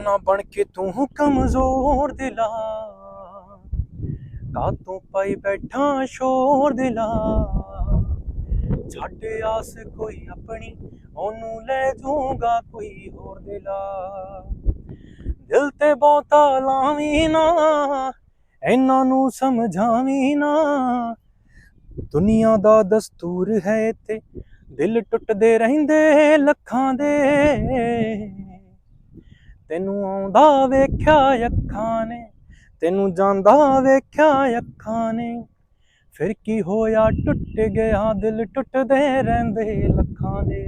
ਨਾ ਬਣ ਕੇ ਤੂੰ ਕਮਜ਼ੋਰ ਦਿਲਾ। ਕਾ ਤੂੰ ਪਾਈ ਬੈਠਾ ਸ਼ੋਰ ਦਿਲਾ। ਛੱਡ ਆਸ ਕੋਈ ਆਪਣੀ, ਉਹਨੂੰ ਲੈ ਜਾਊਗਾ ਕੋਈ ਹੋਰ ਦਿਲਾ। ਦਿਲ ਤੇ ਬਹੁਤਾ ਲਾਵੀਂ ਨਾ, ਇਹਨਾਂ ਨੂੰ ਸਮਝਾਵੀ ਨਾ। ਦੁਨੀਆ ਦਾ ਦਸਤੂਰ ਹੈ ਤੇ ਦਿਲ ਟੁੱਟਦੇ ਰਹਿੰਦੇ ਲੱਖਾਂ ਦੇ। ਤੈਨੂੰ ਆਉਂਦਾ ਵੇਖਿਆ ਅੱਖਾਂ ਨੇ ਤੈਨੂੰ ਜਾਂਦਾ ਵੇਖਿਆ ਅੱਖਾਂ ਨੇ। ਫਿਰ ਕੀ ਹੋਇਆ? ਟੁੱਟ ਗਿਆ ਦਿਲ ਟੁੱਟਦੇ ਰਹਿੰਦੇ ਲੱਖਾਂ ਦੇ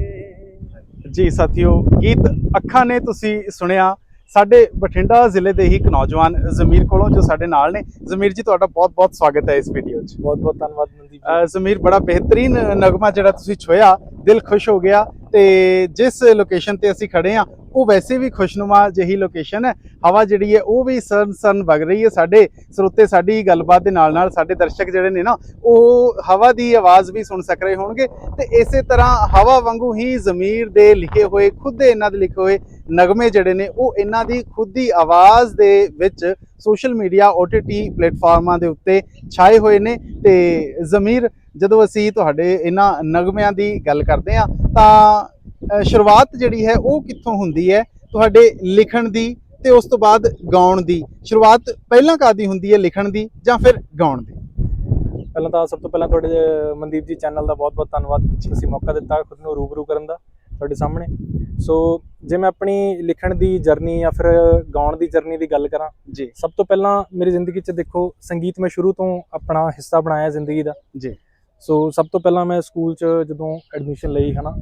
ਜੀ ਸਾਥੀਓ ਗੀਤ ਅੱਖਾਂ ਨੇ ਤੁਸੀਂ ਸੁਣਿਆ। ਸਾਡੇ ਬਠਿੰਡਾ ਜ਼ਿਲ੍ਹੇ ਦੇ ਹੀ ਇੱਕ ਨੌਜਵਾਨ ਜ਼ਮੀਰ ਕੋਲੋਂ ਜੋ ਸਾਡੇ ਨਾਲ ਨੇ। ਜ਼ਮੀਰ ਜੀ ਤੁਹਾਡਾ ਬਹੁਤ-ਬਹੁਤ ਸਵਾਗਤ ਹੈ ਇਸ ਵੀਡੀਓ 'ਚ। ਬਹੁਤ ਬਹੁਤ ਧੰਨਵਾਦ ਮਨਦੀਪ ਜ਼ਮੀਰ ਬੜਾ ਬਿਹਤਰੀਨ ਨਗਮਾ ਜਿਹੜਾ ਤੁਸੀਂ ਛੋਇਆ ਦਿਲ ਖੁਸ਼ ਹੋ ਗਿਆ ਤੇ ਜਿਸ ਲੋਕੇਸ਼ਨ ਤੇ ਅਸੀਂ ਖੜੇ ਆ ਉਹ ਵੈਸੇ ਵੀ ਖੁਸ਼ਨੁਮਾ ਜਿਹੀ ਲੋਕੇਸ਼ਨ ਹੈ। ਹਵਾ ਜਿਹੜੀ ਹੈ, ਉਹ ਵੀ ਸਰਨ ਸਰਨ ਵਗ ਰਹੀ ਹੈ। ਸਾਡੇ ਸਰੋਤੇ ਸਾਡੀ ਗੱਲਬਾਤ ਦੇ ਨਾਲ ਨਾਲ ਸਾਡੇ ਦਰਸ਼ਕ ਜਿਹੜੇ ਨੇ ਨਾ, ਉਹ ਹਵਾ ਦੀ ਆਵਾਜ਼ ਵੀ ਸੁਣ ਸਕ ਰਹੇ ਹੋਣਗੇ ਤੇ ਇਸੇ ਤਰ੍ਹਾਂ ਹਵਾ ਵਾਂਗੂ ਹੀ ਜ਼ਮੀਰ ਦੇ ਲਿਖੇ ਹੋਏ, ਖੁਦ ਦੇ ਇਹਨਾਂ ਦੇ ਲਿਖੇ ਹੋਏ ਨਗਮੇ ਜਿਹੜੇ ਨੇ, ਉਹ ਇਹਨਾਂ ਦੀ ਖੁਦ ਦੀ ਆਵਾਜ਼ ਦੇ ਵਿੱਚ ਸੋਸ਼ਲ ਮੀਡੀਆ OTT ਪਲੇਟਫਾਰਮਾਂ ਦੇ ਉੱਤੇ ਛਾਏ ਹੋਏ ਨੇ ਤੇ ਜ਼ਮੀਰ ਜਦੋਂ ਅਸੀਂ ਤੁਹਾਡੇ ਇਹਨਾਂ ਨਗਮਿਆਂ ਦੀ ਗੱਲ ਕਰਦੇ ਆ ਤਾਂ ਸ਼ੁਰੂਆਤ ਜਿਹੜੀ ਹੈ ਉਹ ਕਿੱਥੋਂ ਹੁੰਦੀ ਹੈ? ਤੁਹਾਡੇ ਲਿਖਣ ਦੀ ਤੇ ਉਸ ਤੋਂ ਬਾਅਦ ਗਾਉਣ ਦੀ। ਸ਼ੁਰੂਆਤ ਪਹਿਲਾਂ ਕਾਦੀ ਹੁੰਦੀ ਹੈ ਲਿਖਣ ਦੀ ਜਾਂ ਫਿਰ ਗਾਉਣ ਦੀ? ਪਹਿਲਾਂ ਤਾਂ ਸਭ ਤੋਂ ਪਹਿਲਾਂ ਤੁਹਾਡੇ ਮਨਦੀਪ ਜੀ ਚੈਨਲ ਦਾ ਬਹੁਤ ਬਹੁਤ ਧੰਨਵਾਦ ਤੁਸੀਂ ਮੌਕਾ ਦਿੱਤਾ ਖੁਦ ਨੂੰ ਰੂਬਰੂ ਕਰਨ ਦਾ ਤੁਹਾਡੇ ਸਾਹਮਣੇ। ਸੋ ਜੇ ਮੈਂ ਆਪਣੀ ਲਿਖਣ ਦੀ ਜਰਨੀ ਜਾਂ ਫਿਰ ਗਾਉਣ ਦੀ ਜਰਨੀ ਦੀ ਗੱਲ ਕਰਾਂ ਜੀ। ਸਭ ਤੋਂ ਪਹਿਲਾਂ ਮੇਰੀ ਜ਼ਿੰਦਗੀ 'ਚ ਦੇਖੋ ਸੰਗੀਤ ਮੈਂ ਸ਼ੁਰੂ ਤੋਂ ਆਪਣਾ ਹਿੱਸਾ ਬਣਾਇਆ ਜ਼ਿੰਦਗੀ ਦਾ। ਜੀ। ਸੋ ਸਭ ਤੋਂ ਪਹਿਲਾਂ ਮੈਂ ਸਕੂਲ 'ਚ ਜਦੋਂ ਐਡਮਿਸ਼ਨ ਲਈ ਹਨਾ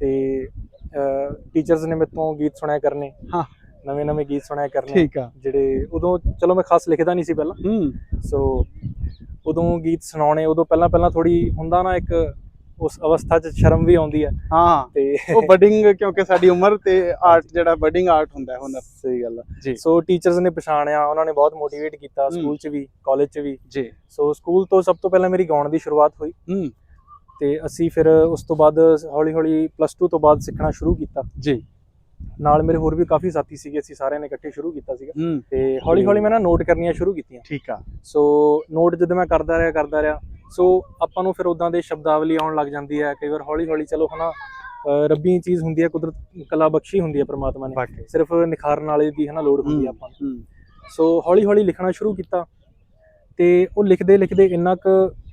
ਤੇ ਟੀਚਰਸ ਨੇ ਮੇਰੇ ਤੋਂ ਗੀਤ ਸੁਣਾਇਆ ਕਰਨੇ। ਹਾਂ। ਨਵੇਂ ਨਵੇਂ ਗੀਤ ਸੁਣਾਇਆ ਕਰਨੇ। ਠੀਕ ਆ। ਜਿਹੜੇ ਉਦੋਂ ਚਲੋ ਮੈਂ ਖਾਸ ਲਿਖਦਾ ਨਹੀਂ ਸੀ ਪਹਿਲਾਂ। ਹੂੰ। ਸੋ ਉਦੋਂ ਗੀਤ ਸੁਣਾਉਣੇ ਉਦੋਂ ਪਹਿਲਾਂ ਪਹਿਲਾਂ ਥੋੜੀ ਹੁੰਦਾ ਨਾ ਇੱਕ ਉਸ ਅਵਸਥਾ 'ਚ ਸ਼ਰਮ ਵੀ ਆਉਂਦੀ ਹੈ। ਹਾਂ ਤੇ ਉਹ ਬਡਿੰਗ ਕਿਉਂਕਿ ਸਾਡੀ ਉਮਰ ਤੇ ਆਰਟ ਜਿਹੜਾ ਬਡਿੰਗ ਆਰਟ ਹੁੰਦਾ ਹੈ ਹੁਨਰ ਸਹੀ ਗੱਲ ਜੀ। ਸੋ ਟੀਚਰਸ ਨੇ ਪਛਾਣਿਆ ਉਹਨਾਂ ਨੇ ਬਹੁਤ ਮੋਟੀਵੇਟ ਕੀਤਾ ਹੂੰ। ਸਕੂਲ 'ਚ ਵੀ ਕਾਲਜ 'ਚ ਵੀ। ਜੀ। ਸੋ ਸਕੂਲ ਤੋਂ ਸਭ ਤੋਂ ਪਹਿਲਾਂ ਮੇਰੀ ਗਾਉਣ ਦੀ ਸ਼ੁਰੂਆਤ ਹੋਈ। ਹੂੰ। ਤੇ ਅਸੀਂ ਫਿਰ ਉਸ ਤੋਂ ਬਾਅਦ ਹੌਲੀ ਹੌਲੀ ਪਲੱਸ 2 ਤੋਂ ਬਾਅਦ ਸਿੱਖਣਾ ਸ਼ੁਰੂ ਕੀਤਾ। ਜੀ। ਨਾਲ ਮੇਰੇ ਹੋਰ ਵੀ ਕਾਫੀ ਸਾਥੀ ਸੀਗੇ ਅਸੀਂ ਸਾਰਿਆਂ ਨੇ ਇਕੱਠੇ ਸ਼ੁਰੂ ਕੀਤਾ ਸੀਗਾ। ਹੂੰ। ਤੇ ਹੌਲੀ ਹੌਲੀ ਮੈਂ ਨਾ ਨੋਟ ਕਰਨੀਆਂ ਸ਼ੁਰੂ ਕੀਤੀਆਂ। ਠੀਕ ਆ। ਸੋ ਨੋਟ ਜਦੋਂ ਮੈਂ ਕਰਦਾ ਰਿਹਾ ਕਰਦਾ ਰਿਹਾ ਸੋ ਆਪਾਂ ਨੂੰ ਫਿਰ ਉਦਾਂ ਦੇ ਸ਼ਬਦਾਵਲੀ ਆਉਣ ਲੱਗ ਜਾਂਦੀ ਹੈ ਕਈ ਵਾਰ ਹੌਲੀ ਹੌਲੀ ਚਲੋ ਹਨਾ ਰੱਬੀ ਚੀਜ਼ ਹੁੰਦੀ ਹੈ ਕੁਦਰਤ ਕਲਾ ਬਖਸ਼ੀ ਹੁੰਦੀ ਹੈ ਪ੍ਰਮਾਤਮਾ ਨੇ। ਸਿਰਫ ਨਿਖਾਰਨ ਵਾਲੇ ਦੀ ਹਨਾ ਲੋੜ ਹੁੰਦੀ ਹੈ ਆਪਾਂ ਨੂੰ। ਸੋ ਹੌਲੀ ਹੌਲੀ ਲਿਖਣਾ ਸ਼ੁਰੂ ਕੀਤਾ ਤੇ ਉਹ ਲਿਖਦੇ ਲਿਖਦੇ ਇੰਨਾ ਕੁ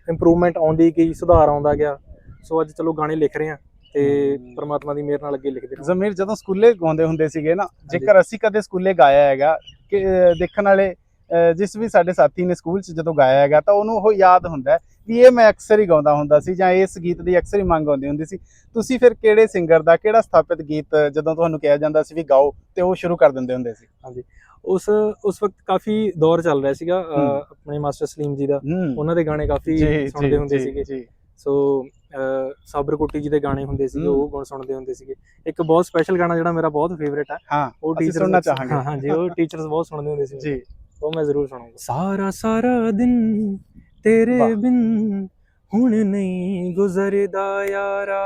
ਇੰਪਰੂਵਮੈਂਟ ਆਉਂਦੀ ਗਈ ਸੁਧਾਰ ਆਉਂਦਾ ਗਿਆ। ਸੋ ਅੱਜ ਚਲੋ ਗਾਣੇ ਲਿਖ ਰਹੇ ਆ ਤੇ। ਪ੍ਰਮਾਤਮਾ ਦੀ ਮਿਹਰ ਨਾਲ ਅੱਗੇ ਲਿਖਦੇ ਰਹੋ। ਜ਼ਮੀਰ ਜਦੋਂ ਸਕੂਲੇ ਗਾਉਂਦੇ ਹੁੰਦੇ ਸੀਗੇ ਨਾ ਜੇਕਰ ਅਸੀਂ ਕਦੇ ਸਕੂਲੇ ਗਾਇਆ ਹੈਗਾ ਕਿ ਦੇਖਣ ਵਾਲੇ ਜਿਸ ਵੀ ਸਾਡੇ ਸਾਥੀ ਨੇ ਸਕੂਲ 'ਚ ਜਦੋਂ ਗਾਇਆ ਹੈਗਾ ਤਾਂ ਉਹਨੂੰ ਉਹ ਯਾਦ ਹੁੰਦਾ ਵੀ ਇਹ ਮੈਂ ਅਕਸਰ ਹੀ ਗਾਉਂਦਾ ਹੁੰਦਾ ਸੀ ਜਾਂ ਇਸ ਗੀਤ ਦੀ ਅਕਸਰ ਹੀ ਮੰਗ ਆਉਂਦੀ ਹੁੰਦੀ ਸੀ। ਤੁਸੀਂ ਫਿਰ ਕਿਹੜੇ ਸਿੰਗਰ ਦਾ ਕਿਹੜਾ ਸਥਾਪਿਤ ਗੀਤ ਜਦੋਂ ਤੁਹਾਨੂੰ ਕਿਹਾ ਜਾਂਦਾ ਸੀ ਵੀ ਗਾਓ ਤੇ ਉਹ ਸ਼ੁਰੂ ਕਰ ਦਿੰਦੇ ਹੁੰਦੇ ਸੀ? ਉਸ ਉਸ ਵਕਤ ਕਾਫੀ ਦੌਰ ਚੱਲ ਰਿਹਾ ਸੀਗਾ। ਆਪਣੇ ਮਾਸਟਰ ਸਲੀਮ ਜੀ ਦਾ। ਉਹਨਾਂ ਦੇ ਗਾਣੇ ਕਾਫੀ ਸੁਣਦੇ ਹੁੰਦੇ ਸੀਗੇ। ਸੋ ਸਾਬਰ ਕੋਟੀ ਜੀ ਦੇ ਗਾਣੇ ਹੁੰਦੇ ਹਮ। ਉਹ ਗੁਣ ਸੁਣਦੇ ਹੁੰਦੇ ਸੀਗੇ। ਇੱਕ ਬਹੁਤ ਸਪੈਸ਼ਲ ਗਾਣਾ ਜਿਹੜਾ ਮੇਰਾ ਬਹੁਤ ਫੇਵਰੇਟ ਹਾਂ ਉਹ teachers- ਸੁਣਨਾ ਚਾਹਾਂਗੇ। ਹਾਂ ਹਾਂਜੀ ਉਹ ਟੀਚਰਸ ਬਹੁਤ ਸੁਣਦੇ ਹੁੰਦੇ ਸੀ। ਜੀ। ਉਹ ਮੈਂ ਜ਼ਰੂਰ ਸੁਣਾਉਂਗਾ ਸਾਰਾ ਸਾਰਾ ਦਿਨ ਤੇਰੇ। ਬਿਨ ਹੁਣ ਨਹੀਂ ਗੁਜ਼ਰਦਾ ਯਾਰਾ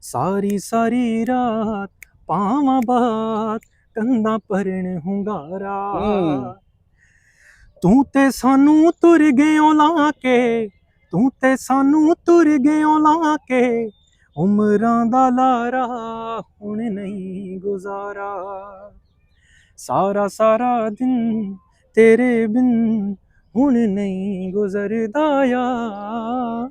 ਸਾਰੀ ਸਾਰੀ ਰਾਤ ਪਾਵਾਂ ਬਾਤ ਕੰਦਾ ਪਰਣ ਹੁੰਗਾਰਾ। ਤੂੰ ਤੇ ਸਾਨੂੰ ਤੁਰ ਗਿਓ ਲਾ ਕੇ ਤੂੰ ਤੇ ਸਾਨੂੰ ਤੁਰ ਗਿਓ ਲਾ ਕੇ ਉਮਰਾਂ ਦਾ ਲਾਰਾ ਹੁਣ ਨਹੀਂ ਗੁਜ਼ਾਰਾ ਸਾਰਾ ਸਾਰਾ ਦਿਨ ਤੇਰੇ ਬਿਨ ਹੁਣ ਨਹੀਂ ਗੁਜ਼ਰਦਾ ਯਾਰਾ।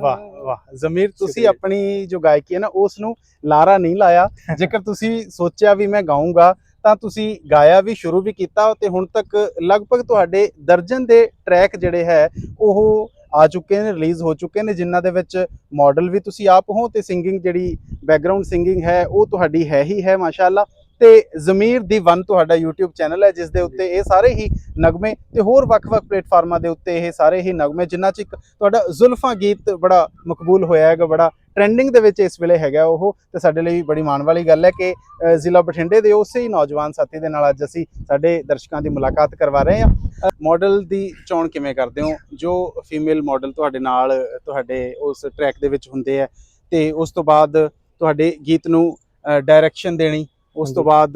ਵਾਹ ਵਾਹ। ਜ਼ਮੀਰ ਤੁਸੀਂ। ਆਪਣੀ ਜੋ ਗਾਇਕੀ ਹੈ ਨਾ ਉਸ ਨੂੰ ਲਾਰਾ ਨਹੀਂ ਲਾਇਆ। ਜੇਕਰ ਤੁਸੀਂ ਸੋਚਿਆ ਵੀ ਮੈਂ ਗਾਉਂਗਾ ਤਾਂ ਤੁਸੀਂ ਗਾਇਆ ਵੀ ਸ਼ੁਰੂ ਵੀ ਕੀਤਾ ਤੇ ਹੁਣ ਤੱਕ ਲਗਭਗ ਤੁਹਾਡੇ ਦਰਜਨ ਦੇ ਟਰੈਕ ਜਿਹੜੇ ਹੈ ਉਹ ਆ ਚੁੱਕੇ ਨੇ ਰਿਲੀਜ਼ ਹੋ ਚੁੱਕੇ ਨੇ ਜਿਨ੍ਹਾਂ ਦੇ ਵਿੱਚ ਮਾਡਲ ਵੀ ਤੁਸੀਂ ਆਪ ਹੋ ਤੇ ਸਿੰਗਿੰਗ ਜਿਹੜੀ ਬੈਕਗ੍ਰਾਉਂਡ ਸਿੰਗਿੰਗ ਹੈ ਉਹ ਤੁਹਾਡੀ ਹੈ ਹੀ ਹੈ ਮਾਸ਼ਾਅੱਲਾ। ਤੇ ਜ਼ਮੀਰ ਦੀ ਵਨ ਤੁਹਾਡਾ YouTube ਚੈਨਲ ਹੈ ਜਿਸ ਦੇ ਉੱਤੇ ਇਹ ਸਾਰੇ ਹੀ ਨਗਮੇ ਤੇ ਹੋਰ ਵੱਖ-ਵੱਖ ਪਲੇਟਫਾਰਮਾਂ ਦੇ ਉੱਤੇ ਇਹ ਸਾਰੇ ਹੀ ਨਗਮੇ ਜਿਨ੍ਹਾਂ 'ਚ ਇੱਕ ਤੁਹਾਡਾ ਜ਼ੁਲਫਾਂ ਗੀਤ ਬੜਾ ਮਕਬੂਲ ਹੋਇਆ ਹੈਗਾ ਬੜਾ ਟ੍ਰੈਂਡਿੰਗ ਦੇ ਵਿੱਚ ਇਸ ਵੇਲੇ ਹੈਗਾ ਉਹ ਤੇ ਸਾਡੇ ਲਈ ਬੜੀ ਮਾਣ ਵਾਲੀ ਗੱਲ ਹੈ ਕਿ ਜ਼ਿਲ੍ਹਾ ਬਠਿੰਡੇ ਦੇ ਉਸੇ ਹੀ ਨੌਜਵਾਨ ਸਾਥੀ ਦੇ ਨਾਲ ਅੱਜ ਅਸੀਂ ਸਾਡੇ ਦਰਸ਼ਕਾਂ ਦੀ ਮੁਲਾਕਾਤ ਕਰਵਾ ਰਹੇ ਹਾਂ। ਮਾਡਲ ਦੀ ਚੋਣ ਕਿਵੇਂ ਕਰਦੇ ਹੋ? ਜੋ ਫੀਮੇਲ ਮਾਡਲ ਤੁਹਾਡੇ ਨਾਲ ਤੁਹਾਡੇ ਉਸ ਟਰੈਕ ਦੇ ਵਿੱਚ ਹੁੰਦੇ ਆ ਤੇ ਉਸ ਤੋਂ ਬਾਅਦ ਤੁਹਾਡੇ ਗੀਤ ਨੂੰ ਡਾਇਰੈਕਸ਼ਨ ਦੇਣੀ ਉਸ ਤੋਂ ਬਾਅਦ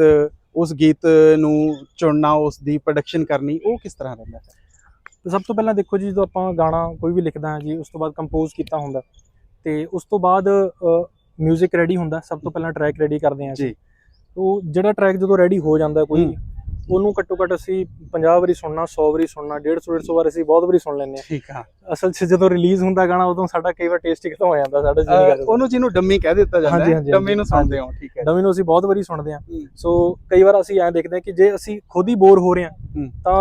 ਉਸ ਗੀਤ ਨੂੰ ਚੁਣਨਾ ਉਸ ਦੀ ਪ੍ਰੋਡਕਸ਼ਨ ਕਰਨੀ ਉਹ ਕਿਸ ਤਰ੍ਹਾਂ ਰਹਿੰਦਾ ਹੈ ਤੇ ਸਭ ਤੋਂ ਪਹਿਲਾਂ ਦੇਖੋ ਜੀ ਜਦੋਂ ਆਪਾਂ ਗਾਣਾ ਕੋਈ ਵੀ ਲਿਖਦਾ ਹਾਂ ਜੀ ਉਸ ਤੋਂ ਬਾਅਦ ਕੰਪੋਜ਼ ਕੀਤਾ ਹੁੰਦਾ ਤੇ ਉਸ ਤੋਂ ਬਾਅਦ 뮤직 ਰੈਡੀ ਹੁੰਦਾ ਸਭ ਤੋਂ ਪਹਿਲਾਂ ਟਰੈਕ ਰੈਡੀ ਕਰਦੇ ਹਾਂ। ਜੀ। ਉਹ ਜਿਹੜਾ ਟਰੈਕ ਜਦੋਂ ਰੈਡੀ ਹੋ ਜਾਂਦਾ ਕੋਈ। ਉਹਨੂੰ ਘੱਟੋ ਘੱਟ ਅਸੀਂ 50 ਵਾਰੀ ਸੁਣਨਾ 100 ਵਾਰੀ ਸੁਣਨਾ 150 150 ਵਾਰ ਅਸੀਂ ਬਹੁਤ ਵਾਰੀ ਸੁਣ ਲੈਂਦੇ ਹਾਂ। ਠੀਕ ਆ। ਅਸਲ 'ਚ ਜਦੋਂ ਰਿਲੀਜ਼ ਹੁੰਦਾ ਗਾਣਾ ਉਦੋਂ ਸਾਡਾ ਕਈ ਵਾਰ ਟੇਸਟ ਹੀ ਖਤਮ ਹੋ ਜਾਂਦਾ ਸਾਡਾ ਜੀ ਕਰਦਾ। ਉਹਨੂੰ ਜਿਹਨੂੰ ਡੰਮੀ ਕਹਿ ਦਿੱਤਾ ਜਾਂਦਾ ਹੈ ਡੰਮੀ ਨੂੰ। ਸੁਣਦੇ ਹੋ ਠੀਕ ਹੈ। ਡਮੀ ਨੂੰ ਅਸੀਂ ਬਹੁਤ ਵਾਰੀ ਸੁਣਦੇ ਹੂੰ। ਸੋ ਕਈ ਵਾਰ ਅਸੀਂ ਐਂ ਦੇਖਦੇ ਹਾਂ ਕਿ ਜੇ ਅਸੀਂ ਖੁਦ ਹੀ ਬੋਰ ਹੋ ਰਹੇ ਹਾਂ ਹੂੰ। ਤਾਂ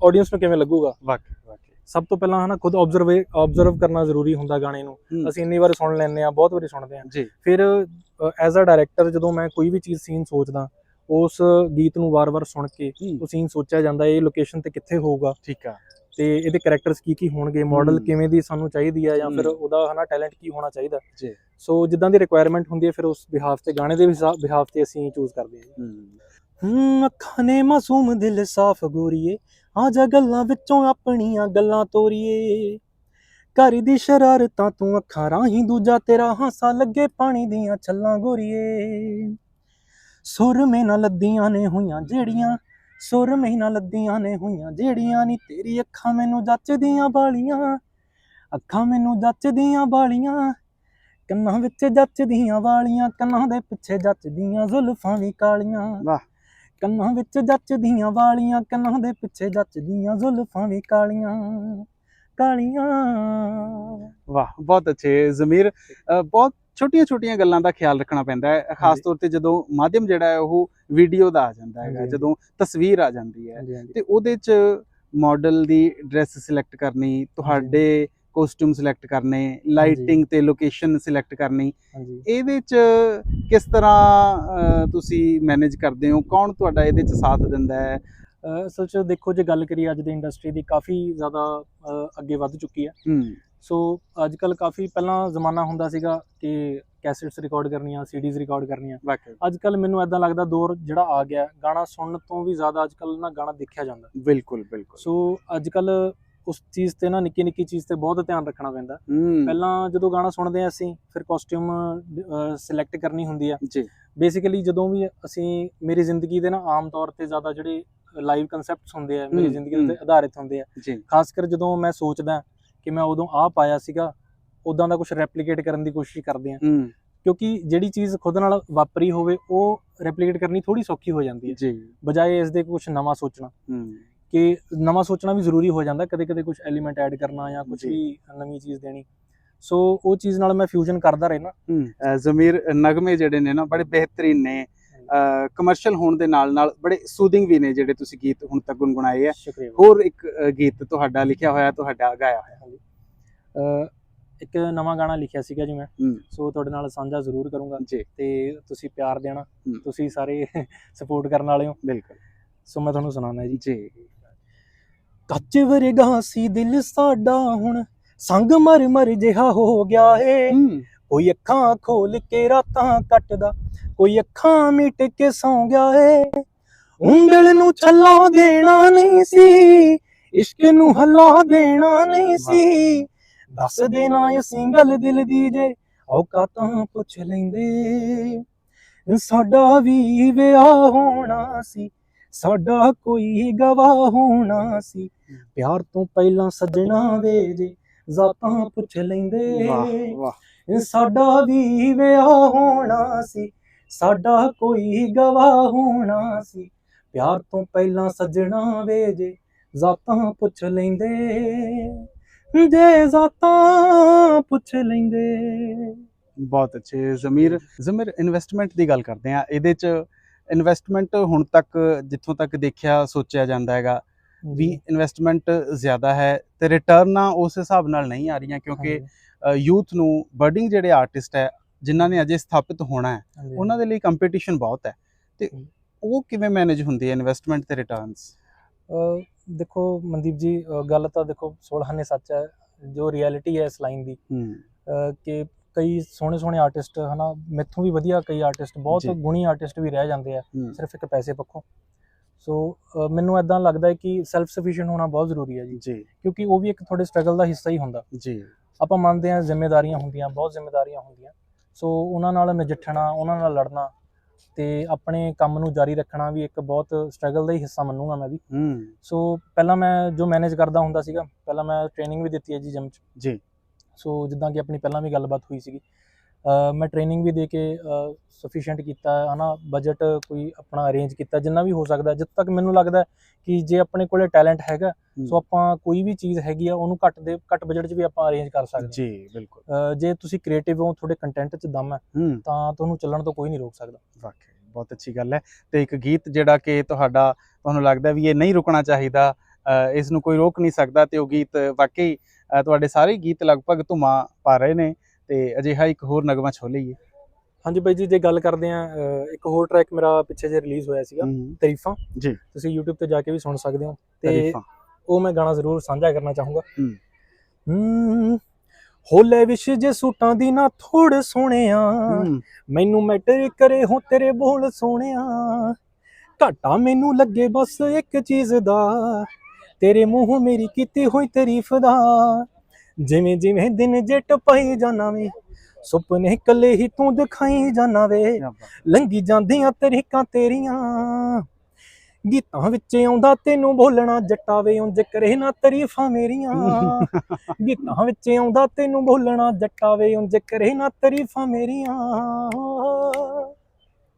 ਆਡੀਅנס ਨੂੰ ਕਿਵੇਂ ਲੱਗੂਗਾ? ਵਾਕਈ ਵਾਕਈ ਸਭ ਤੋਂ ਪਹਿਲਾਂ ਹਨਾ ਖੁਦ ਆਬਜ਼ਰਵ ਆਬਜ਼ਰਵ ਕਰਨਾ ਜ਼ਰੂਰੀ ਹੁੰਦਾ ਗਾਣੇ ਨੂੰ। ਅਸੀਂ ਇੰਨੀ ਵਾਰ ਸੁਣ ਲੈਂਦੇ ਆ ਬਹੁਤ ਵਾਰੀ ਸੁਣਦੇ ਆ ਫਿਰ ਐਜ਼ ਅ ਡਾਇਰੈਕਟਰ ਜਦੋਂ ਮੈਂ ਕੋਈ ਵੀ ਚੀਜ਼ ਸੀਨ ਸੋਚਦਾ ਉਸ ਗੀਤ ਨੂੰ ਵਾਰ-ਵਾਰ ਸੁਣ ਕੇ। ਉਹ ਸੀਨ ਸੋਚਿਆ ਜਾਂਦਾ ਇਹ ਲੋਕੇਸ਼ਨ ਤੇ ਕਿੱਥੇ ਹੋਊਗਾ ਠੀਕ ਆ ਤੇ ਇਹਦੇ ਕੈਰੈਕਟਰਸ ਕੀ ਕੀ ਹੋਣਗੇ ਮਾਡਲ। ਕਿਵੇਂ ਦੀ ਸਾਨੂੰ ਚਾਹੀਦੀ ਆ ਜਾਂ ਫਿਰ। ਉਹਦਾ ਹਨਾ ਟੈਲੈਂਟ ਕੀ ਹੋਣਾ ਚਾਹੀਦਾ ਜੀ। ਸੋ ਜਿੱਦਾਂ ਦੀ ਰਿਕੁਆਇਰਮੈਂਟ ਹੁੰਦੀ ਹੈ ਫਿਰ ਉਸ ਬਿਹਾਫ ਤੇ ਗਾਣੇ ਦੇ ਬਿਹਾਫ ਤੇ ਅਸੀਂ ਚੂਜ਼ ਕਰਦੇ ਹੂੰ ਹੂੰ ਅੱਖਾਂ ਨੇ ਮਾਸੂਮ ਦਿਲ ਸਾਫ਼ ਗੋਰੀਏ ਆ ਜਾ ਗੱਲਾਂ ਵਿੱਚੋਂ ਆਪਣੀਆਂ ਗੱਲਾਂ ਤੋਰੀਏ ਘਰ ਦੀ ਸ਼ਰਾਰਤਾਂ ਤੂੰ ਅੱਖਾਂ ਰਾਹੀਂ ਦੂਜਾ ਤੇਰਾ ਹਾਸਾ ਲੱਗੇ ਪਾਣੀ ਦੀਆਂ ਛੱਲਾਂ ਗੋਰੀਏ ਸੁਰ ਮੇ ਨਾ ਲੱਦੀਆਂ ਨੇ ਹੋਈਆਂ ਜਿਹੜੀਆਂ ਸੁਰ ਮੇ ਨਾ ਲੱਦੀਆਂ ਨੇ ਹੋਈਆਂ ਜਿਹੜੀਆਂ ਨੀ ਤੇਰੀ ਅੱਖਾਂ ਮੈਨੂੰ ਜੱਚਦੀਆਂ ਬਾਲੀਆਂ ਅੱਖਾਂ ਮੈਨੂੰ ਜੱਚਦੀਆਂ ਬਾਲੀਆਂ ਕੰਨਾਂ ਵਿੱਚ ਜੱਚਦੀਆਂ ਵਾਲੀਆਂ ਕੰਨਾਂ ਦੇ ਪਿੱਛੇ ਜੱਚਦੀਆਂ ਜ਼ੁਲਫਾਂ ਵੀ ਕਾਲੀਆਂ ਵਾਹ। ਕੰਨਾਂ ਵਿੱਚ ਜੱਚਦੀਆਂ ਵਾਲੀਆਂ ਕੰਨਾਂ ਦੇ ਪਿੱਛੇ ਜੱਚਦੀਆਂ ਜ਼ੁਲਫਾਂ ਵੀ ਕਾਲੀਆਂ ਕਾਲੀਆਂ ਵਾਹ ਬਹੁਤ ਅੱਛੇ ਜ਼ਮੀਰ ਬਹੁਤ ਛੋਟੀਆਂ ਛੋਟੀਆਂ ਗੱਲਾਂ ਦਾ ਖਿਆਲ ਰੱਖਣਾ ਪੈਂਦਾ ਹੈ। ਖਾਸ। ਤੌਰ ਤੇ ਜਦੋਂ ਮਾਧਿਅਮ ਜਿਹੜਾ ਹੈ ਉਹ ਵੀਡੀਓ ਦਾ ਆ ਜਾਂਦਾ ਹੈਗਾ। ਜਦੋਂ ਤਸਵੀਰ ਆ ਜਾਂਦੀ ਹੈ। ਤੇ ਉਹਦੇ ਚ ਮਾਡਲ ਦੀ ਡਰੈਸ ਸਿਲੈਕਟ ਕਰਨੀ ਤੁਹਾਡੇ ਕੋਸਟਿਊਮ ਸਿਲੈਕਟ ਕਰਨੇ ਲਾਈਟਿੰਗ ਤੇ ਲੋਕੇਸ਼ਨ ਸਿਲੈਕਟ ਕਰਨੀ ਇਹਦੇ ਚ ਕਿਸ ਤਰ੍ਹਾਂ ਤੁਸੀਂ ਮੈਨੇਜ ਕਰਦੇ ਹੋ? ਕੌਣ ਤੁਹਾਡਾ ਇਹਦੇ ਚ ਸਾਥ ਦਿੰਦਾ ਹੈ? ਅਸਲ 'ਚ ਦੇਖੋ ਜੇ ਗੱਲ ਕਰੀਏ ਅੱਜ ਦੀ ਇੰਡਸਟਰੀ ਦੀ ਕਾਫੀ ਜ਼ਿਆਦਾ ਅੱਗੇ ਵੱਧ ਚੁੱਕੀ ਹੂੰ। ਸੋ ਅੱਜ ਕੱਲ ਕਾਫੀ ਪਹਿਲਾਂ ਜ਼ਮਾਨਾ ਹੁੰਦਾ ਸੀਗਾ ਕਿ ਕੈਸੇਟਸ ਰਿਕਾਰਡ ਕਰਨੀਆਂ ਸੀਡੀਜ਼ ਰਿਕਾਰਡ ਕਰਨੀਆਂ। ਵਾਕਈ। ਅੱਜ ਕੱਲ ਮੈਨੂੰ ਐਦਾਂ ਲੱਗਦਾ ਦੌਰ ਜਿਹੜਾ ਆ ਗਿਆ ਗਾਣਾ ਸੁਣਨ ਤੋਂ ਵੀ ਜ਼ਿਆਦਾ ਅੱਜ ਕੱਲ ਨਾ ਗਾਣਾ ਦੇਖਿਆ ਜਾਂਦਾ। ਬਿਲਕੁਲ ਬਿਲਕੁਲ। ਸੋ ਅੱਜ ਕੱਲ ਉਸ ਚੀਜ਼ ਤੇ ਨਾ ਨਿੱਕੀ ਨਿੱਕੀ ਚੀਜ਼ ਤੇ ਬਹੁਤ ਧਿਆਨ ਰੱਖਣਾ ਪੈਂਦਾ। ਪਹਿਲਾਂ ਜਦੋਂ ਗਾਣਾ ਸੁਣਦੇ ਆ ਅਸੀਂ ਫਿਰ ਕਾਸਟਿਊਮ ਸਿਲੈਕਟ ਕਰਨੀ ਹੁੰਦੀ ਆ। ਜੀ। ਬੇਸਿਕਲੀ ਜਦੋਂ ਵੀ ਅਸੀਂ ਮੇਰੀ ਜ਼ਿੰਦਗੀ ਦੇ ਨਾ ਆਮ ਤੌਰ ਤੇ ਜ਼ਿਆਦਾ ਜਿਹੜੇ ਲਾਈਵ ਕਨਸੈਪਟਸ ਹੁੰਦੇ ਆ ਮੇਰੀ ਜ਼ਿੰਦਗੀ। ਦੇ ਆਧਾਰਿਤ ਹੁੰਦੇ ਆ। ਖਾਸ ਕਰ ਜਦੋਂ ਮੈਂ ਸੋਚਦਾ ਕਿ ਮੈਂ ਉਦੋਂ ਆ ਪਾਇਆ ਸੀਗਾ ਉਦਾਂ ਦਾ ਕੁਝ ਰੈਪਲੀਕੇਟ ਕਰਨ ਦੀ ਕੋਸ਼ਿਸ਼ ਕਰਦੇ ਆ ਕਿਉਂਕਿ ਜਿਹੜੀ ਚੀਜ਼ ਖੁਦ ਨਾਲ ਵਾਪਰੀ ਹੋਵੇ ਉਹ ਰੈਪਲੀਕੇਟ ਕਰਨੀ ਥੋੜੀ ਸੌਖੀ ਹੋ ਜਾਂਦੀ ਹੈ। ਜੀ। ਬਜਾਏ ਇਸ ਦੇ ਕੁਝ ਨਵਾਂ ਸੋਚਣਾ। ਕਿ ਨਵਾਂ ਸੋਚਣਾ ਵੀ ਜ਼ਰੂਰੀ ਹੋ ਜਾਂਦਾ ਕਦੇ ਕਦੇ ਕੁਝ ਐਲੀਮੈਂਟ ਐਡ ਕਰਨਾ ਜਾਂ ਕੁਝ। ਵੀ ਨਵੀਂ ਚੀਜ਼ ਦੇਣੀ। ਸੋ ਉਹ ਚੀਜ਼ ਨਾਲ ਮੈਂ ਫਿਊਜ਼ਨ ਕਰਦਾ ਰਹਿਣਾ ਜ਼ਮੀਰ ਨਗਮੇ ਜਿਹੜੇ ਨੇ ਨਾ ਬੜੇ ਬਿਹਤਰੀਨ ਨੇ। ਕਮਰਸ਼ੀਅਲ ਹੋਣ ਦੇ ਨਾਲ ਨਾਲ ਬੜੇ ਸੂਦਿੰਗ ਵੀ ਨੇ ਜਿਹੜੇ ਤੁਸੀਂ ਗੀਤ ਹੁਣ ਤੱਕ ਗੁੰਗੁਣਾਏ ਆ। ਹੋਰ ਇੱਕ ਗੀਤ ਤੁਹਾਡਾ ਲਿਖਿਆ ਹੋਇਆ ਤੁਹਾਡਾ ਗਾਇਆ ਹੋਇਆ। ਇੱਕ ਨਵਾਂ ਗਾਣਾ ਲਿਖਿਆ ਸੀਗਾ ਜੀ ਮੈਂ। ਸੋ ਤੁਹਾਡੇ ਨਾਲ ਸਾਂਝਾ ਜ਼ਰੂਰ ਕਰੂੰਗਾ। ਤੇ ਤੁਸੀਂ ਪਿਆਰ ਦੇਣਾ। ਤੁਸੀਂ ਸਾਰੇ ਸਪੋਰਟ ਕਰਨ ਵਾਲੇ ਹੋ। ਬਿਲਕੁਲ। ਸੋ ਮੈਂ ਤੁਹਾਨੂੰ ਸੁਣਾਉਣਾ ਜੀ। ਜੀ। ਕੱਚ ਵਰਗਾ ਸੀ ਦਿਲ ਸਾਡਾ ਹੁਣ ਸੰਗ ਮਰ ਮਰ ਜਿਹਾ ਹੋ ਗਿਆ ਏ। ਕੋਈ ਅੱਖਾਂ ਖੋਲ ਕੇ ਰਾਤਾਂ ਕੱਟਦਾ, ਕੋਈ ਅੱਖਾਂ ਮਿਟ ਕੇ ਸੌਂ ਗਿਆ ਏ। ਉਂਗਲ ਨੂੰ ਛੱਲਾ ਦੇਣਾ ਨਹੀਂ ਸੀ, ਇਸ਼ਕ ਨੂੰ ਹੱਲਾ ਦੇਣਾ ਨਹੀਂ ਸੀ। ਦੱਸ ਦੇਣਾ ਅਸੀਂ ਗੱਲ ਦਿਲ ਦੀ ਜੇ ਔਕਾਤਾਂ ਪੁੱਛ ਲੈਂਦੇ। ਸਾਡਾ ਵੀ ਵਿਆਹ ਹੋਣਾ ਸੀ, ਸਾਡਾ ਕੋਈ ਗਵਾਹ ਹੋਣਾ ਸੀ। ਪਿਆਰ ਤੋਂ ਪਹਿਲਾਂ ਸੱਜਣਾ ਵੇ ਜੇ ਜ਼ਾਤਾਂ ਪੁੱਛ ਲੈਂਦੇ। ਸਾਡਾ ਵੀ ਵਿਆਹ ਹੋਣਾ ਸੀ ਸਾਡਾ ਕੋਈ ਗਵਾਹ ਹੋਣਾ ਸੀ। ਪਿਆਰ ਤੋਂ ਪਹਿਲਾਂ ਸੱਜਣਾ ਵੇ ਜੇ ਜ਼ਾਤਾਂ ਪੁੱਛ ਲੈਂਦੇ। ਜੇ ਜ਼ਾਤਾਂ ਪੁੱਛ ਲੈਂਦੇ। ਬਹੁਤ ਅੱਛੇ। ਜ਼ਮੀਰ ਜ਼ਮੀਰ ਇਨਵੈਸਟਮੈਂਟ ਦੀ ਗੱਲ ਕਰਦੇ ਆ ਇਹਦੇ ਚ ਇਨਵੈਸਟਮੈਂਟ ਹੁਣ ਤੱਕ ਜਿੱਥੋਂ ਤੱਕ ਦੇਖਿਆ ਸੋਚਿਆ ਜਾਂਦਾ ਹੈਗਾ। ਵੀ ਇਨਵੈਸਟਮੈਂਟ ਜ਼ਿਆਦਾ ਹੈ ਤੇ ਰਿਟਰਨਾਂ ਉਸ ਹਿਸਾਬ ਨਾਲ ਨਹੀਂ ਆ ਰਹੀਆਂ ਕਿਉਂਕਿ ਯੂਥ ਨੂੰ ਬਰਡਿੰਗ ਜਿਹੜੇ ਆਰਟਿਸਟ ਹੈ ਜਿਨ੍ਹਾਂ ਨੇ ਅਜੇ ਸਥਾਪਿਤ ਹੋਣਾ ਹੈ ਉਹਨਾਂ ਦੇ ਲਈ ਕੰਪੀਟੀਸ਼ਨ ਬਹੁਤ ਹੈ। ਤੇ। ਉਹ ਕਿਵੇਂ ਮੈਨੇਜ ਹੁੰਦੀ ਹੈ ਇਨਵੈਸਟਮੈਂਟ ਤੇ ਰਿਟਰਨਸ ਦੇਖੋ ਮਨਦੀਪ ਜੀ ਗੱਲ ਤਾਂ ਦੇਖੋ ਸੋਲਹਾਨੇ ਸੱਚ ਹੈ ਜੋ ਰਿਐਲਿਟੀ ਹੈ ਇਸ ਲਾਈਨ ਦੀ। ਕਿ ਕਈ ਸੋਹਣੇ ਸੋਹਣੇ ਆਰਟਿਸਟ ਹਨਾ ਮੈਥੋਂ ਵੀ ਵਧੀਆ ਕਈ ਆਰਟਿਸਟ ਬਹੁਤ। ਗੁਣੀ ਆਰਟਿਸਟ ਵੀ ਰਹਿ ਜਾਂਦੇ ਆ ਸਿਰਫ ਇੱਕ ਪੈਸੇ ਪੱਖੋਂ। ਸੋ ਮੈਨੂੰ ਐਦਾਂ ਲੱਗਦਾ ਹੈ ਕਿ ਸੈਲਫ ਸਫੀਸ਼ੀਐਂਟ ਹੋਣਾ ਬਹੁਤ ਜ਼ਰੂਰੀ ਹੈ ਜੀ। ਜੀ। ਕਿਉਂਕਿ ਉਹ ਵੀ ਇੱਕ ਤੁਹਾਡੇ ਸਟਰਗਲ ਦਾ ਹਿੱਸਾ ਹੀ ਹੁੰਦਾ। ਜੀ। ਆਪਾਂ ਮੰਨਦੇ ਹਾਂ ਜ਼ਿੰਮੇਵਾਰੀਆਂ ਹੁੰਦੀਆਂ ਬਹੁਤ ਜ਼ਿੰਮੇਵਾਰੀਆਂ ਹੁੰਦੀਆਂ। ਸੋ ਉਹਨਾਂ ਨਾਲ ਨਜਿੱਠਣਾ ਉਹਨਾਂ ਨਾਲ ਲੜਨਾ ਤੇ ਆਪਣੇ ਕੰਮ ਨੂੰ ਜਾਰੀ ਰੱਖਣਾ ਵੀ ਇੱਕ ਬਹੁਤ ਸਟਰਗਲ ਦਾ ਹੀ ਹਿੱਸਾ ਮੰਨੂਗਾ ਮੈਂ ਵੀ। ਹੂੰ। ਸੋ ਪਹਿਲਾਂ ਮੈਂ ਜੋ ਮੈਨੇਜ ਕਰਦਾ ਹੁੰਦਾ ਸੀਗਾ ਪਹਿਲਾਂ ਮੈਂ ਟ੍ਰੇਨਿੰਗ ਵੀ ਦਿੱਤੀ ਹੈ ਜੀ ਜਿਮ 'ਚ। ਜੀ। ਸੋ ਜਿੱਦਾਂ ਕਿ ਆਪਣੀ ਪਹਿਲਾਂ ਵੀ ਗੱਲਬਾਤ ਹੋਈ ਸੀਗੀ। ਮੈਂ ਟ੍ਰੇਨਿੰਗ ਵੀ ਦੇ ਕੇ ਸਫੀਸ਼ੀਐਂਟ ਕੀਤਾ ਹੈ, ਹਨਾ ਬਜਟ ਕੋਈ ਆਪਣਾ ਅਰੇਂਜ ਕੀਤਾ ਜਿੰਨਾ ਵੀ ਹੋ ਸਕਦਾ ਜਦ ਤੱਕ ਮੈਨੂੰ ਲੱਗਦਾ ਕਿ ਜੇ ਆਪਣੇ ਕੋਲੇ ਟੈਲੈਂਟ ਹੈਗਾ ਸੋ ਆਪਾਂ ਕੋਈ ਵੀ ਚੀਜ਼ ਹੈਗੀ ਆ ਉਹਨੂੰ ਘੱਟ ਦੇ ਘੱਟ ਬਜਟ 'ਚ ਵੀ ਆਪਾਂ ਅਰੇਂਜ ਕਰ ਸਕਦੇ ਜੀ ਬਿਲਕੁਲ। ਜੇ ਤੁਸੀਂ ਕ੍ਰੀਏਟਿਵ ਹੋ ਤੁਹਾਡੇ ਕੰਟੈਂਟ 'ਚ ਦਮ ਹੈ ਤਾਂ ਤੁਹਾਨੂੰ ਚੱਲਣ ਤੋਂ ਕੋਈ ਨਹੀਂ ਰੋਕ ਸਕਦਾ। ਵਾਕਈ ਬਹੁਤ ਅੱਛੀ ਗੱਲ ਹੈ। ਤੇ ਇੱਕ ਗੀਤ ਜਿਹੜਾ ਕਿ ਤੁਹਾਡਾ ਤੁਹਾਨੂੰ ਲੱਗਦਾ ਵੀ ਇਹ ਨਹੀਂ ਰੁਕਣਾ ਚਾਹੀਦਾ ਇਸ ਨੂੰ ਕੋਈ ਰੋਕ ਨਹੀਂ ਸਕਦਾ ਤੇ ਉਹ ਗੀਤ ਵਾਕਈ ਤੁਹਾਡੇ ਸਾਰੇ ਗੀਤ ਲਗਭਗ ਧੁਮਾ ਪਾ ਰਹੇ ਨੇ। ਤੇ ਅਜਿਹਾ ਇੱਕ ਹੋਰ ਨਗਮਾ ਛੋ ਲਈਏ ਹਾਂਜੀ ਬਾਈ ਜੀ ਜੇ ਗੱਲ ਕਰਦੇ ਆ ਇੱਕ ਹੋਰ ਟਰੈਕ ਮੇਰਾ ਪਿੱਛੇ ਜੇ ਰਿਲੀਜ਼ ਹੋਇਆ ਸੀਗਾ ਤਾਰੀਫਾਂ। ਜੀ। ਤੁਸੀਂ YouTube ਤੇ ਜਾ ਕੇ ਵੀ ਸੁਣ ਸਕਦੇ ਹੋ। ਤੇ ਉਹ ਮੈਂ ਗਾਣਾ ਜ਼ਰੂਰ ਸਾਂਝਾ ਕਰਨਾ ਚਾਹੂੰਗਾ। ਹੂੰ। ਹੋਲੇ ਵਿਸ਼ ਜੇ ਸੂਟਾਂ ਦੀ ਨਾ ਥੋੜ ਸੋਹਣਿਆ। ਮੈਨੂੰ ਮੈਟਰ ਕਰੇ ਹੋ ਤੇਰੇ ਬੋਲ ਸੋਹਣਿਆ। ਘਾਟਾ ਮੈਨੂੰ ਲੱਗੇ ਬਸ ਇੱਕ ਚੀਜ਼ ਦਾ। ਤੇਰੇ ਮੂੰਹ ਮੇਰੀ ਕੀਤੀ ਹੋਈ ਤਾਰੀਫ ਦਾ। ਜਿਵੇਂ ਜਿਵੇਂ ਦਿਨ ਜੇ ਟਪਾਈ ਜਾਣਾ ਵੇ ਸੁਪਨੇ ਕੱਲੇ ਹੀ ਤੂੰ ਦਿਖਾਈ ਜਾਣਾ ਵੇ। ਲੰਗੀ ਜਾਂਦੀਆਂ ਤਰੀਕਾਂ ਤੇਰੀਆਂ ਗੀਤਾਂ ਵਿੱਚ ਆਉਂਦਾ ਤੈਨੂੰ ਬੋਲਣਾ ਜੱਟਾ ਵੇ ਉਂਝ ਕਰੇ ਨਾ ਤਾਰੀਫਾਂ ਮੇਰੀਆਂ। ਗੀਤਾਂ ਵਿੱਚ ਆਉਂਦਾ ਤੈਨੂੰ ਬੋਲਣਾ ਜੱਟਾ ਵੇ ਉਂਝ ਕਰੇ ਨਾ ਤਾਰੀਫਾਂ ਮੇਰੀਆਂ।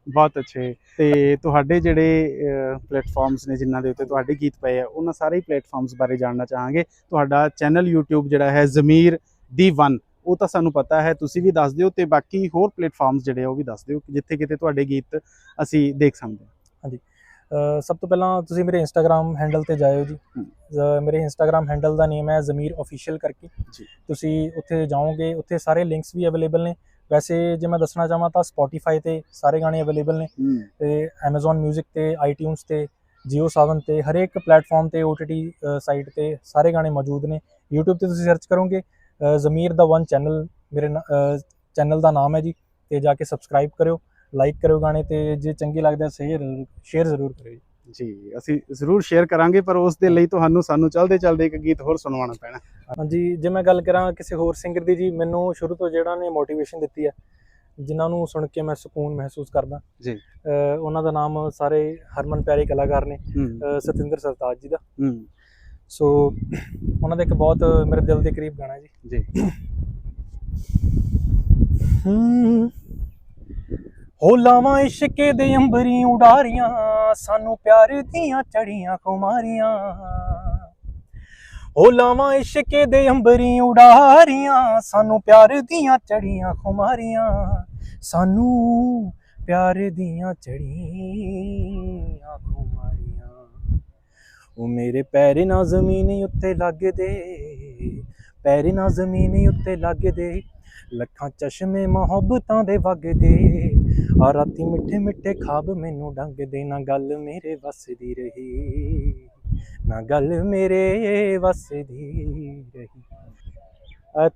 ਬਹੁਤ ਅੱਛੇ। ਤੇ ਤੁਹਾਡੇ ਜਿਹੜੇ ਪਲੇਟਫਾਰਮਸ ਨੇ ਜਿਨ੍ਹਾਂ ਦੇ ਉੱਤੇ ਤੁਹਾਡੇ ਗੀਤ ਪਏ ਆ ਉਹਨਾਂ ਸਾਰੇ ਪਲੇਟਫਾਰਮਸ ਬਾਰੇ ਜਾਣਨਾ ਚਾਹਾਂਗੇ। ਤੁਹਾਡਾ ਚੈਨਲ YouTube ਜਿਹੜਾ ਹੈ ਜ਼ਮੀਰ ਦੀ 1 ਉਹ ਤਾਂ ਸਾਨੂੰ ਪਤਾ ਹੈ ਤੁਸੀਂ ਵੀ ਦੱਸ ਦਿਓ ਤੇ ਬਾਕੀ ਹੋਰ ਪਲੇਟਫਾਰਮਸ ਜਿਹੜੇ ਆ ਉਹ ਵੀ ਦੱਸ ਦਿਓ ਜਿੱਥੇ ਕਿਤੇ ਤੁਹਾਡੇ ਗੀਤ ਅਸੀਂ ਦੇਖ ਸਕਦੇ ਹਾਂ। ਅਹ ਸਭ ਤੋਂ ਪਹਿਲਾਂ ਤੁਸੀਂ ਮੇਰੇ ਇੰਸਟਾਗ੍ਰam ਹੈਂਡਲ ਤੇ ਜਾਇਓ ਜੀ। ਮੇਰੇ ਇੰਸਟਾਗ੍ਰam ਹੈਂਡਲ ਦਾ ਨੇਮ ਹੈ ਜ਼ਮੀਰ ਅਫੀਸ਼ੀਅਲ ਕਰਕੇ। ਜੀ। ਤੁਸੀਂ ਉੱਥੇ ਜਾਓਗੇ ਉੱਥੇ ਸਾਰੇ ਲਿੰਕਸ ਵੀ ਅਵੇਲੇਬਲ ਨੇ। ਵੈਸੇ ਜੇ ਮੈਂ ਦੱਸਣਾ ਚਾਹਾਂ ਤਾਂ Spotify ਤੇ ਸਾਰੇ ਗਾਣੇ ਅਵੇਲੇਬਲ ਨੇ ਤੇ Amazon Music ਤੇ iTunes ਤੇ Jio Saavn ਤੇ ਹਰੇਕ ਪਲੇਟਫਾਰਮ ਤੇ OTT ਸਾਈਟ ਤੇ ਸਾਰੇ ਗਾਣੇ ਮੌਜੂਦ ਨੇ। YouTube ਤੇ ਤੁਸੀਂ ਸਰਚ ਕਰੋਗੇ ਜ਼ਮੀਰ ਦਾ ਵਨ ਚੈਨਲ ਮੇਰੇ ਚੈਨਲ ਦਾ ਨਾਮ ਹੈ ਜੀ ਤੇ ਜਾ ਕੇ ਸਬਸਕ੍ਰਾਈਬ ਕਰਿਓ ਲਾਈਕ ਕਰਿਓ ਗਾਣੇ ਤੇ ਜੇ ਚੰਗੇ ਲੱਗਦੇ ਸ਼ੇਅਰ ਸ਼ੇਅਰ ਜ਼ਰੂਰ ਕਰਿਓ ਜੀ ਅਸੀਂ ਜ਼ਰੂਰ ਸ਼ੇਅਰ ਕਰਾਂਗੇ ਪਰ ਉਸ ਦੇ ਲਈ ਤੁਹਾਨੂੰ ਸਾਨੂੰ ਚਲਦੇ ਚਲਦੇ ਇੱਕ ਗੀਤ ਹੋਰ ਸੁਣਵਾਉਣਾ ਪੈਣਾ। ਹਾਂਜੀ ਜੇ ਮੈਂ ਗੱਲ ਕਰਾਂ ਕਿਸੇ ਹੋਰ ਸਿੰਗਰ ਦੀ ਜੀ ਮੈਨੂੰ ਸ਼ੁਰੂ ਤੋਂ ਜਿਹੜਾ ਨੇ ਮੋਟੀਵੇਸ਼ਨ ਦਿੱਤੀ ਹੈ ਜਿਨ੍ਹਾਂ ਨੂੰ ਸੁਣ ਕੇ ਮੈਂ ਸਕੂਨ ਮਹਿਸੂਸ ਕਰਦਾ। ਜੀ। ਉਹਨਾਂ ਦਾ ਨਾਮ ਸਾਰੇ ਹਰਮਨ ਪਿਆਰੇ ਕਲਾਕਾਰ ਨੇ ਸਤਿੰਦਰ ਸਰਤਾਜ ਜੀ ਦਾ। ਸੋ ਉਹਨਾਂ ਦਾ ਇੱਕ ਬਹੁਤ ਮੇਰੇ ਦਿਲ ਦੇ ਕਰੀਬ ਗਾਣਾ ਜੀ। ਜੀ। ਹੂੰ। ਹੋ ਲਾਵਾਂ ਇਸ਼ਕੇ ਦੇ ਅੰਬਰੀ ਉਡਾਰੀਆਂ, ਸਾਨੂੰ ਪਿਆਰ ਦੀਆਂ ਚੜੀਆਂ ਖੁਮਾਰੀਆਂ। ਹੋ ਲਾਵਾਂ ਇਸ਼ਕੇ ਦੇ ਅੰਬਰੀ ਉਡਾਰੀਆਂ, ਸਾਨੂੰ ਪਿਆਰ ਦੀਆਂ ਚੜੀਆਂ ਖੁਮਾਰੀਆਂ। ਸਾਨੂੰ ਪਿਆਰ ਦੀਆਂ ਚੜੀਆਂ ਖੁਮਾਰੀਆਂ। ਉਹ ਮੇਰੇ ਪੈਰ ਨਾ ਜ਼ਮੀਨ ਉੱਤੇ ਲੱਗਦੇ ਪੈਰ ਨਾ ਜ਼ਮੀਨ ਉੱਤੇ ਲੱਗਦੇ ਲੱਖਾਂ ਚਸ਼ਮੇ ਮੁਹੱਬਤਾਂ ਦੇ ਵਗਦੇ ਆ ਰਾਤੀ ਮਿੱਠੇ ਮਿੱਠੇ ਖਾਬ ਮੈਨੂੰ ਡੰਗਦੇ, ਨਾ ਗੱਲ ਮੇਰੇ ਵੱਸਦੀ ਰਹੀ, ਨਾ ਗੱਲ ਮੇਰੇ ਵੱਸਦੀ ਰਹੀ।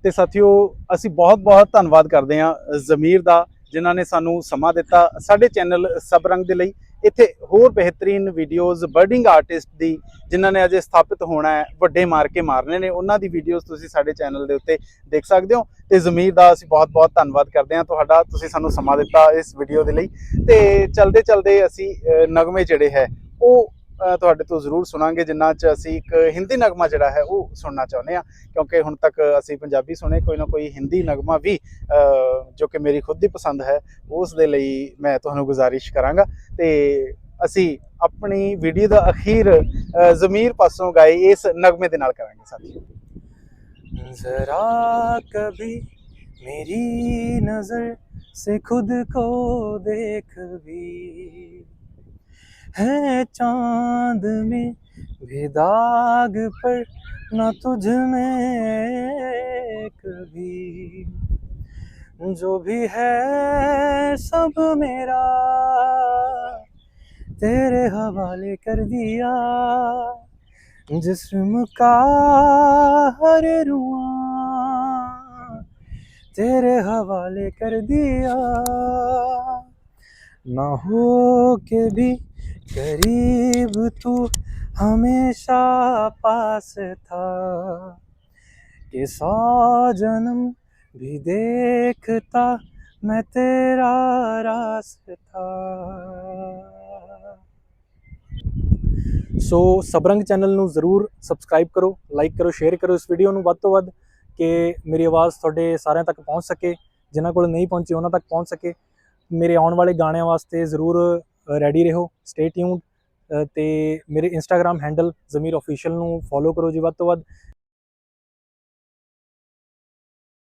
ਤੇ ਸਾਥੀਓ, ਅਸੀਂ ਬਹੁਤ ਬਹੁਤ ਧੰਨਵਾਦ ਕਰਦੇ ਹਾਂ ਜ਼ਮੀਰ ਦਾ। ਜਿਨ੍ਹਾਂ ਨੇ ਸਾਨੂੰ ਸਮਾਂ ਦਿੱਤਾ ਸਾਡੇ ਚੈਨਲ ਸਬਰੰਗ ਦੇ ਲਈ। ਇੱਥੇ ਹੋਰ ਬਿਹਤਰੀਨ ਵੀਡੀਓਜ਼ ਬਰਡਿੰਗ ਆਰਟਿਸਟ ਦੀ ਜਿਨ੍ਹਾਂ ਨੇ ਅਜੇ ਸਥਾਪਿਤ ਹੋਣਾ ਹੈ, ਵੱਡੇ ਮਾਰ ਕੇ ਮਾਰਨੇ ਨੇ, ਉਹਨਾਂ ਦੀ ਵੀਡੀਓਜ਼ ਤੁਸੀਂ ਸਾਡੇ ਚੈਨਲ ਦੇ ਉੱਤੇ ਦੇਖ ਸਕਦੇ ਹੋ। ਤੇ ਜ਼ਮੀਰ ਦਾ ਅਸੀਂ ਬਹੁਤ ਬਹੁਤ ਧੰਨਵਾਦ ਕਰਦੇ ਹਾਂ। ਤੁਹਾਡਾ ਤੁਸੀਂ ਸਾਨੂੰ ਸਮਾਂ ਦਿੱਤਾ ਇਸ ਵੀਡੀਓ ਦੇ ਲਈ। ਤੇ ਚਲਦੇ ਚਲਦੇ ਅਸੀਂ ਨਗਮੇ ਜਿਹੜੇ ਹੈ, ਉਹ ਤੁਹਾਡੇ ਤੋਂ ਜ਼ਰੂਰ ਸੁਣਾਂਗੇ ਜਿਨ੍ਹਾਂ 'ਚ ਅਸੀਂ ਇੱਕ ਹਿੰਦੀ ਨਗਮਾ ਜਿਹੜਾ ਹੈ ਉਹ ਸੁਣਨਾ ਚਾਹੁੰਦੇ ਹਾਂ ਕਿਉਂਕਿ ਹੁਣ ਤੱਕ ਅਸੀਂ ਪੰਜਾਬੀ ਸੁਣੇ ਕੋਈ ਨਾ ਕੋਈ ਹਿੰਦੀ ਨਗਮਾ ਵੀ ਅ, ਜੋ ਕਿ ਮੇਰੀ ਖੁਦ ਦੀ ਪਸੰਦ ਹੈ ਉਸ ਦੇ ਲਈ ਮੈਂ ਤੁਹਾਨੂੰ ਗੁਜ਼ਾਰਿਸ਼ ਕਰਾਂਗਾ ਤੇ ਅਸੀਂ ਆਪਣੀ ਵੀਡੀਓ ਦਾ ਅਖੀਰ ਅ, ਜ਼ਮੀਰ ਪਾਸੋਂ ਗਾਏ ਇਸ ਨਗਮੇ ਦੇ ਨਾਲ ਕਰਾਂਗੇ ਸਾਥੀਓ जरा कभी मेरी नजर से खुद को देख भी है चाँद में भी दाग पर, न तुझ में कभी। जो भी है सब मेरा, तेरे हवाले कर दिया। जिस्म का हर रुआ, तेरे हवाले कर दिया। ना हो के भी करीब तू हमेशा पास था कि सौ जन्म भी देखता मैं तेरा रास्ता ਸੋ ਸਬਰੰਗ ਚੈਨਲ ਨੂੰ ਜ਼ਰੂਰ ਸਬਸਕ੍ਰਾਈਬ ਕਰੋ ਲਾਈਕ ਕਰੋ ਸ਼ੇਅਰ ਕਰੋ ਇਸ ਵੀਡੀਓ ਨੂੰ ਵੱਧ ਤੋਂ ਵੱਧ ਕਿ ਮੇਰੀ ਆਵਾਜ਼ ਤੁਹਾਡੇ ਸਾਰਿਆਂ ਤੱਕ ਪਹੁੰਚ ਸਕੇ ਜਿਨ੍ਹਾਂ ਕੋਲ ਨਹੀਂ ਪਹੁੰਚੀ ਉਹਨਾਂ ਤੱਕ ਪਹੁੰਚ ਸਕੇ ਮੇਰੇ ਆਉਣ ਵਾਲੇ ਗਾਣਿਆਂ ਵਾਸਤੇ ਜ਼ਰੂਰ ਰੈਡੀ ਰਹੋ ਸਟੇ ਟਿਊਨਡ ਤੇ ਮੇਰੇ ਇੰਸਟਾਗ੍ਰam ਹੈਂਡਲ ਜ਼ਮੀਰ ਅਫੀਸ਼ੀਅਲ ਨੂੰ ਫੋਲੋ ਕਰੋ ਜੀ ਵੱਧ ਤੋਂ ਵੱਧ।